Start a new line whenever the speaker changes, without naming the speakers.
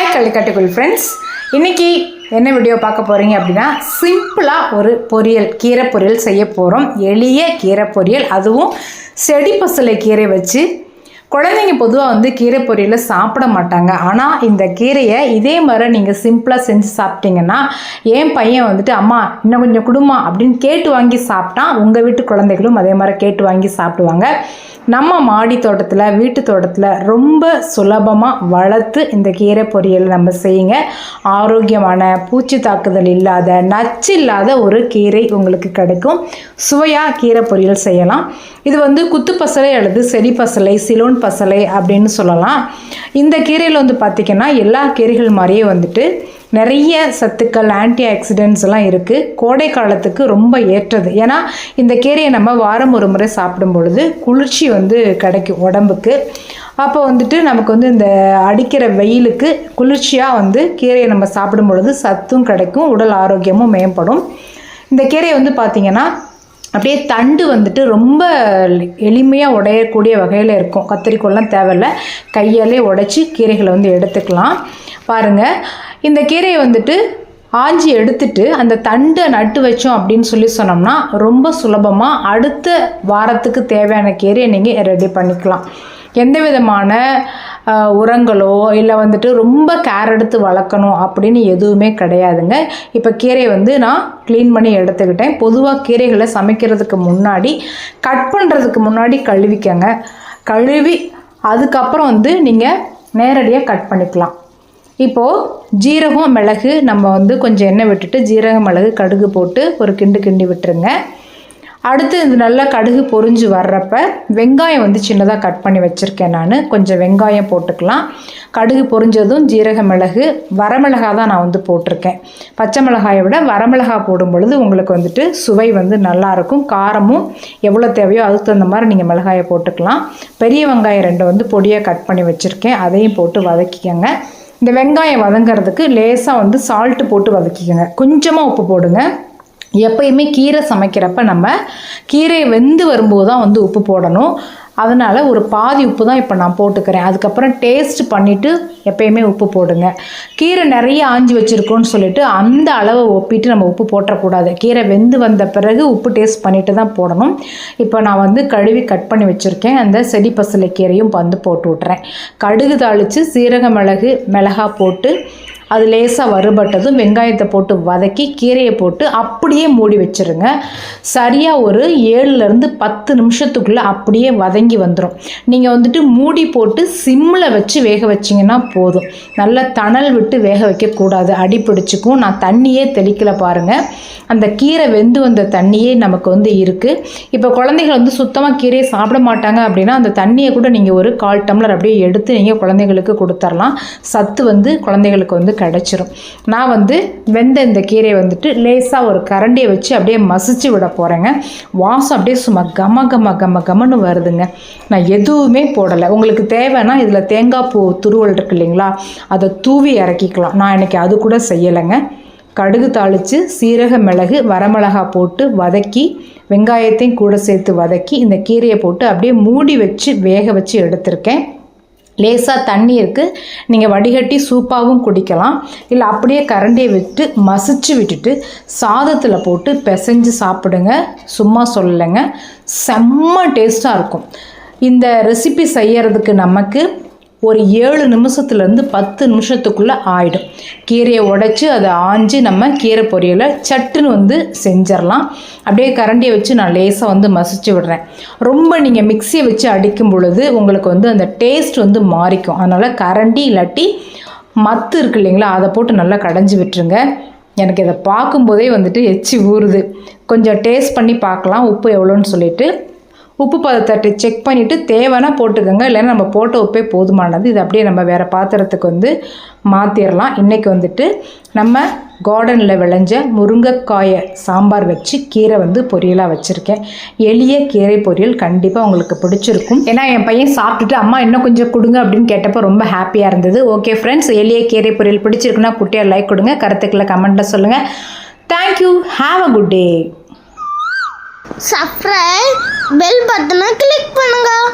Hi கள்ளிக்கட்டுக்குள் friends இன்றைக்கி என்ன video பார்க்க போகிறீங்க அப்படின்னா சிம்பிளாக ஒரு பொரியல் கீரை பொரியல் செய்ய போகிறோம் எளிய கீரை பொரியல். அதுவும் செடி பசலை கீரை வச்சு குழந்தைங்க பொதுவாக வந்து கீரை பொரியலை சாப்பிட மாட்டாங்க. ஆனால் இந்த கீரையை இதே மாதிரி நீங்கள் சிம்பிளாக செஞ்சு சாப்பிட்டீங்கன்னா என் பையன் வந்துட்டு அம்மா இன்னும் கொஞ்சம் குடுமா அப்படின்னு கேட்டு வாங்கி சாப்பிட்டா உங்கள் வீட்டு குழந்தைகளும் அதே மாதிரி கேட்டு வாங்கி சாப்பிடுவாங்க. நம்ம மாடி தோட்டத்தில் வீட்டு தோட்டத்தில் ரொம்ப சுலபமாக வளர்த்து இந்த கீரை பொரியல் நம்ம செய்யுங்க. ஆரோக்கியமான பூச்சி தாக்குதல் இல்லாத நச்சு இல்லாத ஒரு கீரை உங்களுக்கு கிடைக்கும். சுவையாக கீரை பொரியல் செய்யலாம். இது வந்து குத்து பசலை அல்லது செடி பசலை சிலோன் பசலை அப்படின்னு சொல்லலாம். இந்த கீரையில் வந்து பார்த்திங்கன்னா எல்லா கீரைகள் மாதிரியே வந்துட்டு நிறைய சத்துக்கள் ஆன்டி ஆக்சிடென்ட்ஸ் எல்லாம் இருக்குது கோடை காலத்துக்கு ரொம்ப ஏற்றது. ஏன்னா இந்த கீரையை நம்ம வாரம் ஒரு முறை சாப்பிடும் பொழுது குளிர்ச்சி வந்து கிடைக்கும் உடம்புக்கு. அப்போ வந்துட்டு நமக்கு வந்து இந்த அடிக்கிற வெயிலுக்கு குளிர்ச்சியாக வந்து கீரையை நம்ம சாப்பிடும் பொழுது சத்தும் கிடைக்கும் உடல் ஆரோக்கியமும் மேம்படும். இந்த கீரையை வந்து பார்த்திங்கன்னா அப்படியே தண்டு வந்துட்டு ரொம்ப எளிமையாக உடையக்கூடிய வகையில் இருக்கும். கத்திரிக்கோல்லாம் தேவையில்ல. கையாலே உடைச்சி கீரைகளை வந்து எடுத்துக்கலாம். பாருங்கள் இந்த கீரையை வந்துட்டு ஆஞ்சி எடுத்துட்டு அந்த தண்டை நட்டு வச்சோம் அப்படின்னு சொல்லி சொன்னோம்னா ரொம்ப சுலபமாக அடுத்த வாரத்துக்கு தேவையான கீரையை நீங்கள் ரெடி பண்ணிக்கலாம். எந்த விதமான உரங்களோ இல்லை வந்துட்டு ரொம்ப கேர் எடுத்து வளர்க்கணும் அப்படின்னு எதுவுமே கிடையாதுங்க. இப்போ கீரையை வந்து நான் க்ளீன் பண்ணி எடுத்துக்கிட்டேன். பொதுவாக கீரைகளை சமைக்கிறதுக்கு முன்னாடி கட் பண்ணுறதுக்கு முன்னாடி கழுவிக்கங்க. கழுவி அதுக்கப்புறம் வந்து நீங்கள் நேரடியாக கட் பண்ணிக்கலாம். இப்போது ஜீரகம் மிளகு நம்ம வந்து கொஞ்சம் எண்ணெய் விட்டுட்டு ஜீரகம் மிளகு கடுகு போட்டு ஒரு கிண்டு கிண்டி விட்டுருங்க. அடுத்து இது நல்லா கடுகு பொறிஞ்சு வர்றப்ப வெங்காயம் வந்து சின்னதாக கட் பண்ணி வச்சுருக்கேன் நான். கொஞ்சம் வெங்காயம் போட்டுக்கலாம். கடுகு பொறிஞ்சதும் ஜீரக மிளகு வரமிளகா தான் நான் வந்து போட்டிருக்கேன். பச்சை மிளகாயை விட வரமிளகா போடும் பொழுது உங்களுக்கு வந்துட்டு சுவை வந்து நல்லாயிருக்கும் காரமும் எவ்வளோ தேவையோ அதுக்கு தகுந்த மாதிரி நீங்கள் மிளகாயை போட்டுக்கலாம். பெரிய வெங்காயம் ரெண்டு வந்து பொடியாக கட் பண்ணி வச்சுருக்கேன். அதையும் போட்டு வதக்கிக்கங்க. இந்த வெங்காயம் வதங்கிறதுக்கு லேசாக வந்து சால்ட்டு போட்டு வதக்கிக்கோங்க. கொஞ்சமாக உப்பு போடுங்க. எப்பயுமே கீரை சமைக்கிறப்ப நம்ம கீரை வெந்து வரும்போது தான் வந்து உப்பு போடணும். அதனால் ஒரு பாதி உப்பு தான் இப்போ நான் போட்டுக்கிறேன். அதுக்கப்புறம் டேஸ்ட் பண்ணிவிட்டு எப்பயுமே உப்பு போடுங்க. கீரை நிறைய ஆஞ்சி வச்சுருக்கோன்னு சொல்லிட்டு அந்த அளவை ஒப்பிட்டு நம்ம உப்பு போட்டக்கூடாது கீரை வெந்து வந்த பிறகு உப்பு டேஸ்ட் பண்ணிவிட்டு தான் போடணும். இப்போ நான் வந்து கழுவி கட் பண்ணி வச்சுருக்கேன். அந்த செடி பசலை கீரையும் வந்து போட்டு விட்றேன் கடுகு தாளித்து சீரக மிளகு மிளகா போட்டு அது லேசாக வறுபட்டதும் வெங்காயத்தை போட்டு வதக்கி கீரையை போட்டு அப்படியே மூடி வச்சிருங்க. சரியாக ஒரு ஏழுலேருந்து பத்து நிமிஷத்துக்குள்ளே அப்படியே வதங்கி வந்துடும் நீங்கள் வந்துட்டு மூடி போட்டு சிம்மில் வச்சு வேக வச்சிங்கன்னா போதும். நல்லா தணல் விட்டு வேக வைக்கக்கூடாது. அடி பிடிச்சிக்கும். நான் தண்ணியே தெளிக்கல பாருங்கள் அந்த கீரை வெந்து வந்த தண்ணியே நமக்கு வந்து இருக்குது இப்போ குழந்தைகள் வந்து சுத்தமாக கீரையை சாப்பிட மாட்டாங்க அப்படின்னா அந்த தண்ணியை கூட நீங்கள் ஒரு கால் டம்ளர் அப்படியே எடுத்து நீங்கள் குழந்தைங்களுக்கு கொடுத்துர்லாம். சத்து வந்து குழந்தைகளுக்கு வந்து கிடச்சிரும். நான் வந்து வெந்த இந்த கீரையை வந்துட்டு லேசாக ஒரு கரண்டியை வச்சு அப்படியே மசிச்சு விட போகிறேங்க வாசம் அப்படியே சும்மா கம கம கம கமன்னு வருதுங்க. நான் எதுவுமே போடலை. உங்களுக்கு தேவைன்னா இதில் தேங்காய் பூ துருவல் இருக்கு இல்லைங்களா? அதை தூவி இறக்கிக்கலாம். நான் இன்னைக்கு அது கூட செய்யலைங்க. கடுகு தாளித்து சீரக மிளகு வரமிளகா போட்டு வதக்கி வெங்காயத்தையும் கூட சேர்த்து வதக்கி இந்த கீரையை போட்டு அப்படியே மூடி வச்சு வேக வச்சு எடுத்திருக்கேன். லேசாக தண்ணி இருக்குது நீங்கள் வடிகட்டி சூப்பாகவும் குடிக்கலாம். இல்லை அப்படியே கரண்டியை விட்டு மசிச்சு விட்டுட்டு சாதத்தில் போட்டு பிசைஞ்சு சாப்பிடுங்க. சும்மா சொல்லலைங்க. செம்ம டேஸ்ட்டாக இருக்கும். இந்த ரெசிபி செய்யறதுக்கு நமக்கு ஒரு ஏழு நிமிஷத்துலேருந்து பத்து நிமிஷத்துக்குள்ளே ஆயிடும். கீரையை உடைச்சி அதை ஆஞ்சு நம்ம கீரை பொரியலை சட்டுன்னு வந்து செஞ்சிடலாம். அப்படியே கரண்டியை வச்சு நான் லேசாக வந்து மசிச்சு விடுறேன். ரொம்ப நீங்கள் மிக்சியை வச்சு அடிக்கும் பொழுது உங்களுக்கு வந்து அந்த டேஸ்ட் வந்து மாறிக்கும். அதனால் கரண்டி இல்லாட்டி மத்து இருக்கு இல்லைங்களா அதை போட்டு நல்லா கடைஞ்சி விட்டுருங்க. எனக்கு இதை பார்க்கும்போதே வந்துட்டு எச்சி ஊறுது. கொஞ்சம் டேஸ்ட் பண்ணி பார்க்கலாம் உப்பு எவ்வளோன்னு சொல்லிட்டு. உப்பு பதத்தட்டை செக் பண்ணிவிட்டு தேவைன்னா போட்டுக்கோங்க. இல்லைன்னா நம்ம போட்ட உப்பே போதுமானது. இது அப்படியே நம்ம வேறு பாத்திரத்துக்கு வந்து மாற்றிடலாம் இன்றைக்கி வந்துட்டு நம்ம கார்டனில் விளைஞ்ச முருங்கைக்காயை சாம்பார் வச்சு கீரை வந்து பொரியலாக வச்சுருக்கேன். எளிய கீரை பொரியல் கண்டிப்பாக உங்களுக்கு பிடிச்சிருக்கும். ஏன்னா என் பையன் சாப்பிட்டுட்டு அம்மா இன்னும் கொஞ்சம் கொடுங்க அப்படின்னு கேட்டப்போ ரொம்ப ஹாப்பியாக இருந்தது. ஓகே ஃப்ரெண்ட்ஸ் எளிய கீரை பொரியல் பிடிச்சிருக்குன்னா குட்டியாக லைக் கொடுங்க. கருத்துக்களை கமெண்ட்டில் சொல்லுங்கள் thank you have a good day
subscribe bell பட்டனை கிளிக் பண்ணுங்கள்